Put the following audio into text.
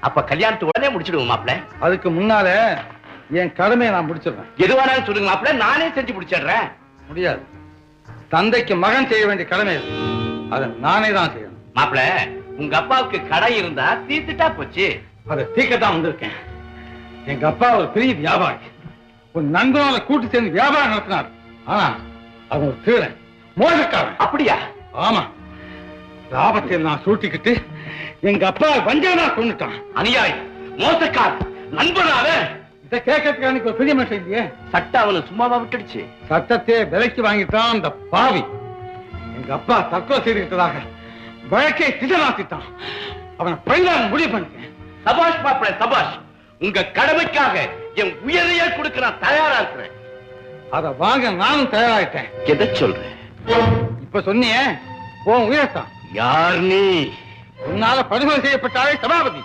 அப்ப கல்யாணத்தை உடனே முடிச்சிடுவோம் மாப்ள அதுக்கு முன்னால என் கடமையை நான் முடிச்சிடுறேன். எதுவானாலும் சொல்லுங்க மாப்ள நானே செஞ்சு முடிச்சிடுறேன். முடியாது. தந்தைக்கு மகன் செய்ய வேண்டிய கடமை அதை. நானே தான் செய்யணும். மாப்ள உங்க அப்பாவுக்கு கடை இருந்தா தீர்த்துட்டா போச்சு. அதை தீக்கத்தான் வந்திருக்கேன். எங்க அப்பா ஒரு பெரிய வியாபாரி. ஒரு நண்பனால கூட்டு சேர்ந்து வியாபாரம் நடத்தினார். ஆனா அவன் ஒரு திருடன் மோசக்காரன். அப்படியா? ஆமா. லாபத்தில் நான் சூட்டிக்கிட்டு எங்க அப்பா வஞ்சகனா கொண்டுட்டான். அநியாயம். மோசக்கார் நண்பனாவ இதை கேட்கறதுக்கு எனக்கு ஒரு பெரிய மனுஷன் இல்லையே? சட்ட அவனை சும்மாவா விட்டுடுச்சு. சட்டத்தை விலைக்கு வாங்கிட்டான் அந்த பாவி. எங்க அப்பா தற்கொலை செய்துக்கிட்டதாக வழக்கை திசைமாத்திட்டான் அவனை பழிதான் முடிவு பண்ணிட்டேன். சபாஷ் மாப்ள சபாஷ். உங்க கடமைக்காக என் உயிரையே கொடுக்க நான் தயாரா இருக்கிறேன். அதை வாங்க நானும் தயாராயிட்டேன். எதை சொல்றேன்? இப்ப சொன்னியே உன் உயர்த்தான். யார் நீ? உன்னால படுகொலை செய்யப்பட்டாலே சபாபதி.